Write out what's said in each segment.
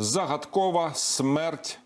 Загадкова смерть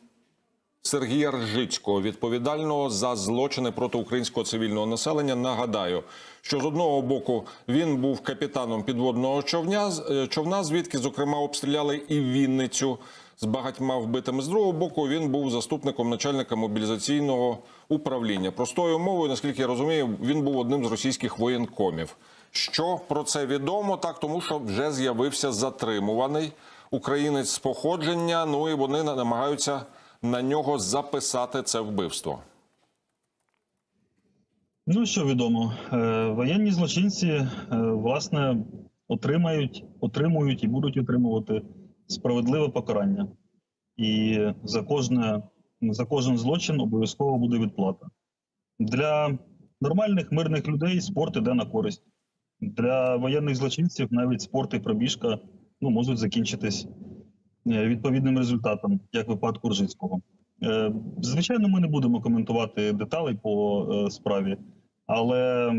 Сергія Ржицького, відповідального за злочини проти українського цивільного населення. Нагадаю, що з одного боку він був капітаном підводного човня, е, човна, звідки, зокрема, обстріляли і Вінницю з багатьма вбитими. З другого боку, він був заступником начальника мобілізаційного управління. Простою мовою, наскільки я розумію, він був одним з російських воєнкомів. Що про це відомо? Так, тому що вже з'явився затримуваний українець з походження. Ну і вони намагаються на нього записати це вбивство. Ну що відомо, Е, воєнні злочинці е, власне отримають, отримують і будуть отримувати справедливе покарання. І за кожне за кожен злочин обов'язково буде відплата. Для нормальних мирних людей спорт іде на користь. Для воєнних злочинців навіть спорт і пробіжка ну, можуть закінчитись е, відповідним результатом, як в випадку Ржицького. Е, Звичайно, ми не будемо коментувати деталей по е, справі, але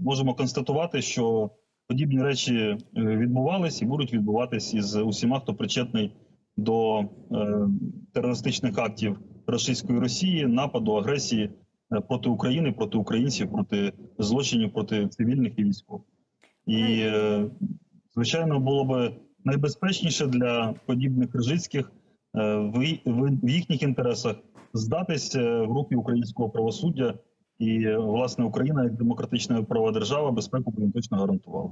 можемо констатувати, що подібні речі відбувались і будуть відбуватись із усіма, хто причетний до терористичних актів російської Росії, нападу, агресії проти України, проти українців, проти злочинів проти цивільних і військових. І звичайно, було би найбезпечніше для подібних ржицьких е, в, їхніх інтересах здатись е, в руки українського правосуддя. І е, власне Україна як демократична права держава безпеку б гарантувала.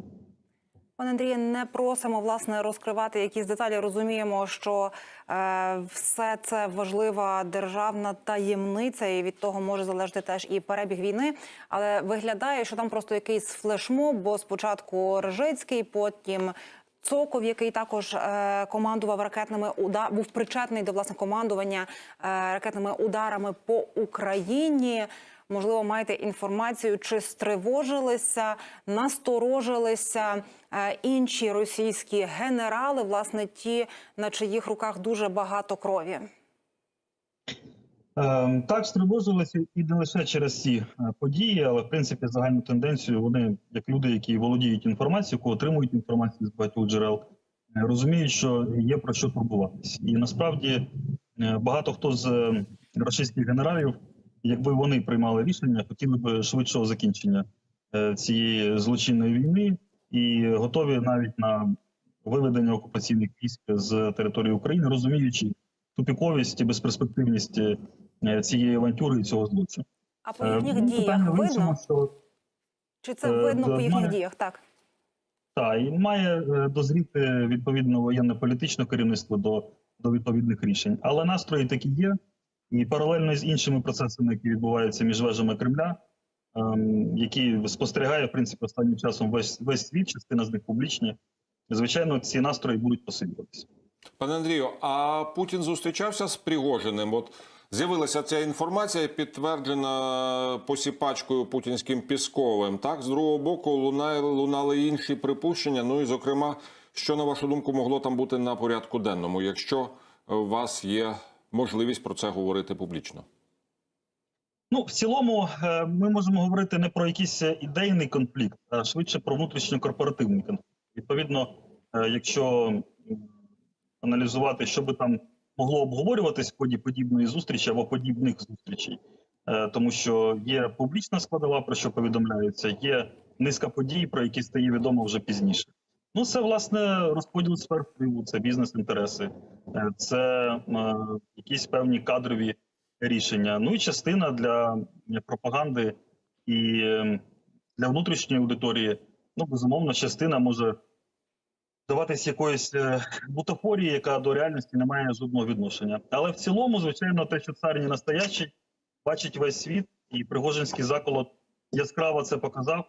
Пане Андріє, не просимо власне розкривати якісь деталі. Розуміємо, що е, все це важлива державна таємниця, і від того може залежати теж і перебіг війни. Але виглядає, що там просто якийсь флешмоб, бо спочатку Ржицький, потім. Цоков, який також е, командував ракетними ударами, був причетний до власне командування е, ракетними ударами по Україні. Можливо, маєте інформацію, чи стривожилися, насторожилися е, інші російські генерали, власне, ті, на чиїх руках дуже багато крові. Ем, Так, стривожилися і не лише через ці е, події, але в принципі загальну тенденцію вони, як люди, які володіють інформацією, які отримують інформацію з багатьох джерел, е, розуміють, що є про що турбуватись. І насправді багато хто з е, російських генералів, якби вони приймали рішення, хотіли б швидшого закінчення е, цієї злочинної війни і готові навіть на виведення окупаційних військ з території України, розуміючи тупіковість і безперспективність е, цієї авантюри і цього злочину. А по Е, їхніх ну, діях питання в іншому, видно? що Чи це видно по їхніх мене- діях? Так. та і має дозріти відповідно воєнно-політичне керівництво до, до відповідних рішень. Але настрої такі є, і паралельно з іншими процесами, які відбуваються між вежами Кремля, ем, які спостерігає в принципі останнім часом весь весь світ, частина з них публічні. Звичайно, ці настрої будуть посилюватися. Пане Андрію, а Путін зустрічався з Пригожиним? От з'явилася ця інформація, підтверджена посіпачкою путінським Пісковим. Так, з другого боку, лунали, лунали інші припущення. Ну і зокрема, що на вашу думку могло там бути на порядку денному, якщо у вас є можливість про це говорити публічно? Ну, в цілому, е, ми можемо говорити не про якийсь ідейний конфлікт, а швидше про внутрішньокорпоративний конфлікт. Відповідно, е, якщо аналізувати, що би там могло обговорюватись в ході подібної зустрічі або подібних зустрічей, е, тому що є публічна складова, про що повідомляється, є низка подій, про які стає відомо вже пізніше. Ну, це власне розподіл сфер впливу, це бізнес-інтереси, е, це е, якісь певні кадрові рішення. Ну і частина для пропаганди і е, для внутрішньої аудиторії. Ну, безумовно, частина може даватись якоїсь е, бутафорії, яка до реальності не має жодного відношення. Але в цілому, звичайно, те, що цар не настоящий, бачить весь світ, і Пригожинський заколот яскраво це показав.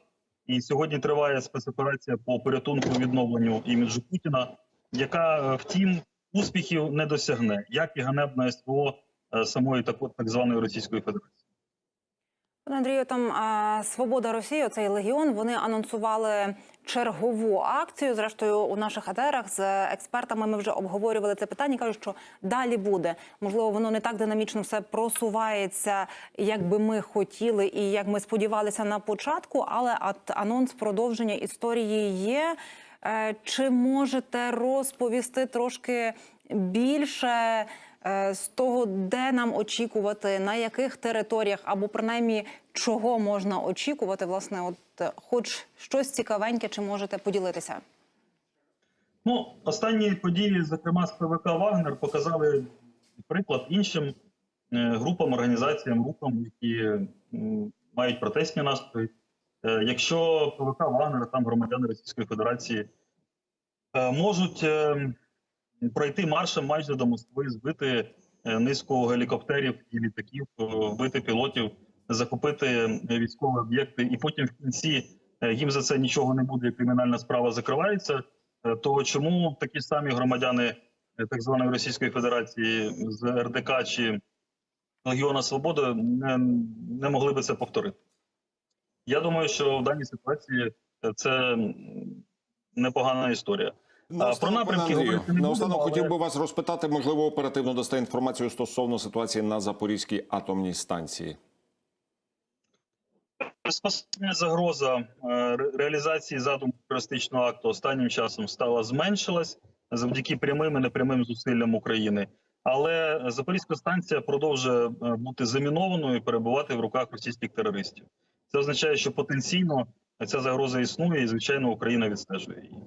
І сьогодні триває спецоперація по порятунку відновленню іміджу Путіна, яка, е, втім, успіхів не досягне, як і ганебне СВО е, самої так, так званої Російської Федерації. Андрію, там Свобода Росії, цей легіон. Вони анонсували чергову акцію. Зрештою, у наших етерах з експертами ми вже обговорювали це питання. кажуть, що далі буде. Можливо, воно не так динамічно все просувається, як би ми хотіли, і як ми сподівалися на початку. Але анонс продовження історії є. Е, Чи можете розповісти трошки більше з того, де нам очікувати, на яких територіях, або принаймні чого можна очікувати, власне, от е, хоч щось цікавеньке, чи можете поділитися? Ну, останні події, зокрема з ПВК Вагнер, показали приклад іншим е, групам, організаціям, рухам, які мають протестні настрої. Е, Якщо ПВК Вагнер, там громадяни Російської Федерації е, можуть е, пройти маршем майже до Москви, збити е, низку гелікоптерів і літаків, е, вбити пілотів, захопити е, військові об'єкти, і потім в кінці їм за це нічого не буде, і кримінальна справа закривається. То чому такі самі громадяни так званої Російської Федерації з РДК чи Легіона Свободи не, не могли би це повторити? Я думаю, що в даній ситуації це непогана історія. Наостанок, про напрямки Андрію, наостанок будемо, хотів би вас розпитати, можливо, оперативно дасте інформацію стосовно ситуації на Запорізькій атомній станції. Безпосередня загроза е, реалізації задуму терористичного акту останнім часом стала зменшилась завдяки прямим і непрямим зусиллям України. Але Запорізька станція продовжує е, бути замінованою і перебувати в руках російських терористів. Це означає, що потенційно ця загроза існує, і звичайно Україна відстежує її.